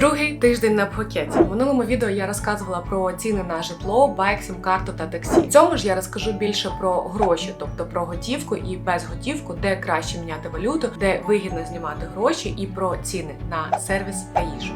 Другий тиждень на Пхукеті. В минулому відео я розказувала про ціни на житло, байк, сім-карту та таксі. В цьому ж я розкажу більше про гроші, тобто про готівку і безготівку, де краще міняти валюту, де вигідно знімати гроші, і про ціни на сервіс та їжу.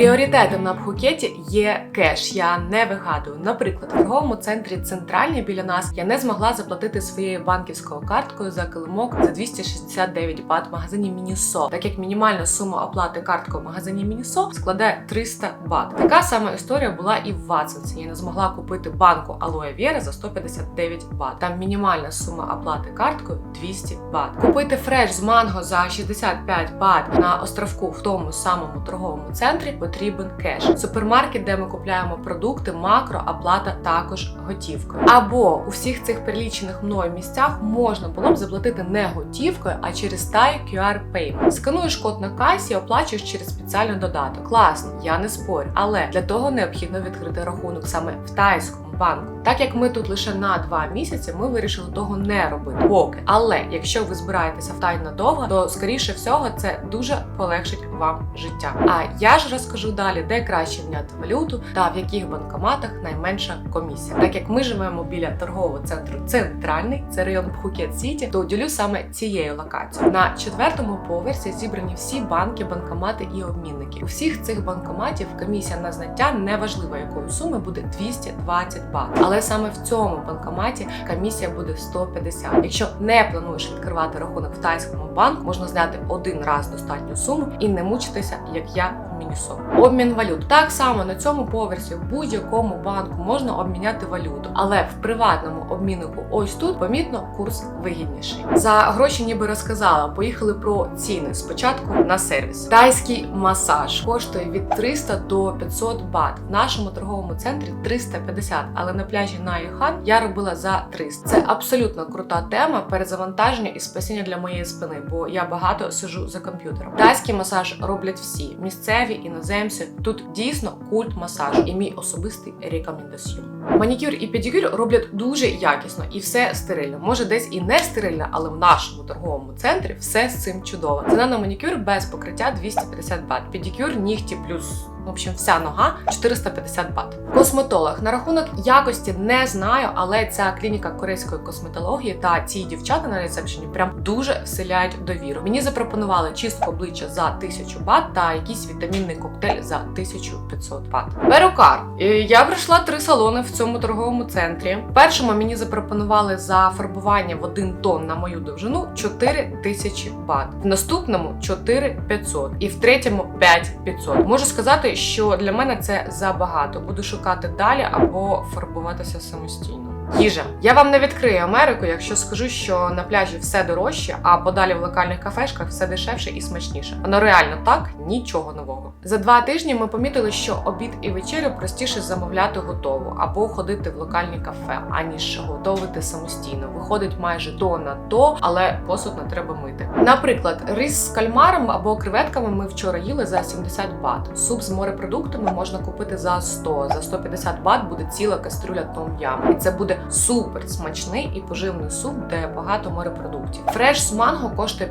Пріоритетом на Пхукеті є кеш. Я не вигадую. Наприклад, в торговому центрі центральний біля нас я не змогла заплатити своєю банківською карткою за килимок за 269 бат в магазині Мінісо, так як мінімальна сума оплати карткою в магазині Мінісо складає 300 бат. Така сама історія була і в Ватсонсі. Я не змогла купити банку Алоє Вєра за 159 бат. Там мінімальна сума оплати карткою 200 бат. Купити фреш з манго за 65 бат на островку в тому самому торговому центрі потрібен кеш. Супермаркет, де ми купляємо продукти, макро, оплата також готівкою. Або у всіх цих перелічених мною місцях можна було б заплатити не готівкою, а через Thai QR Payment. Скануєш код на касі, оплачуєш через спеціальний додаток. Класно, я не спорю. Але для того необхідно відкрити рахунок саме в тайському банку. Так як ми тут лише на два місяці, ми вирішили того не робити поки. Але якщо ви збираєтеся в Тай надовго, то скоріше всього це дуже полегшить вам життя. А я ж розкажу далі, де краще вняти валюту та в яких банкоматах найменша комісія. Так як ми живемо біля торгового центру центральний, це район Пхукет Сіті, то ділю саме цією локацією. На четвертому поверсі зібрані всі банки, банкомати і обмінники. У всіх цих банкоматів комісія на знаття неважливо якої суми буде 220 бат. Але саме в цьому банкоматі комісія буде 150. Якщо не плануєш відкривати рахунок в тайському банку, можна зняти один раз достатню суму і не мучитися, як я в Обмін валют. Так само на цьому поверсі в будь-якому банку можна обміняти валюту, але в приватному обміннику ось тут помітно курс вигідніший. За гроші ніби розказала. Поїхали про ціни. Спочатку на сервіс. Тайський масаж коштує від 300 до 500 бат. В нашому торговому центрі 350, але на пляжі на Юхан я робила за 300. Це абсолютно крута тема перезавантаження і спасіння для моєї спини, бо я багато сижу за комп'ютером. Тайський масаж роблять всі місцеві, іноземці. Тут дійсно культ масажу і мій особистий рекомендаціон. Манікюр і педикюр роблять дуже якісно і все стерильно. Може, десь і не стерильно, але в нашому торговому центрі все з цим чудово. Ціна на манікюр без покриття 250 бат. Педикюр, нігті плюс. В общем, вся нога 450 бат. Косметолог на рахунок якості не знаю, але ця клініка корейської косметології та ці дівчата на рецепшені прям дуже вселяють довіру. Мені запропонували чистку обличчя за 1000 бат та якийсь вітамінний коктейль за 1500 бат. Перукар. Я пройшла три салони в цьому торговому центрі. В першому мені запропонували за фарбування в один тон на мою довжину 4000 бат. В наступному 4500 і в третьому 5500. Можу сказати, що для мене це забагато. Буду шукати далі або фарбуватися самостійно. Їжа. Я вам не відкрию Америку, якщо скажу, що на пляжі все дорожче, а подалі в локальних кафешках все дешевше і смачніше. Воно реально так, нічого нового. За два тижні ми помітили, що обід і вечерю простіше замовляти готово або ходити в локальні кафе, аніж готувати самостійно. Виходить майже то на то, але посуд не треба мити. Наприклад, рис з кальмаром або креветками ми вчора їли за 70 бат. Суп з морепродуктами можна купити за 100. За 150 бат буде ціла кастрюля том-ям. І це буде супер смачний і поживний суп, де багато морепродуктів. Фреш з манго коштує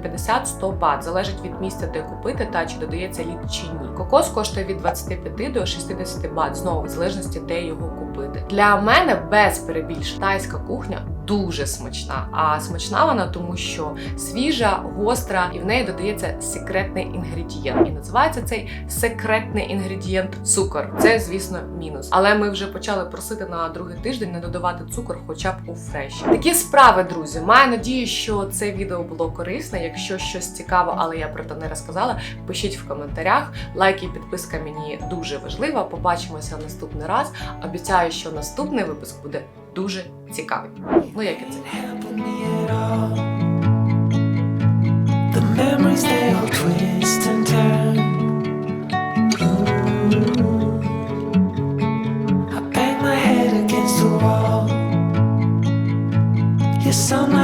50-100 бат, залежить від місця, де купити та чи додається лід чи ні. Кокос коштує від 25 до 60 бат, знову в залежності, де його купити. Для мене без перебільш тайська кухня дуже смачна. А смачна вона тому, що свіжа, гостра, і в неї додається секретний інгредієнт. І називається цей секретний інгредієнт цукор. Це, звісно, мінус. Але ми вже почали просити на другий тиждень не додавати цукор, хоча б у фреші. Такі справи, друзі. Маю надію, що це відео було корисне. Якщо щось цікаво, але я про це не розказала, пишіть в коментарях. Лайк і підписка мені дуже важлива. Побачимося наступний раз. Обіцяю, що наступний випуск буде дуже цікавий. Ну як і це. You're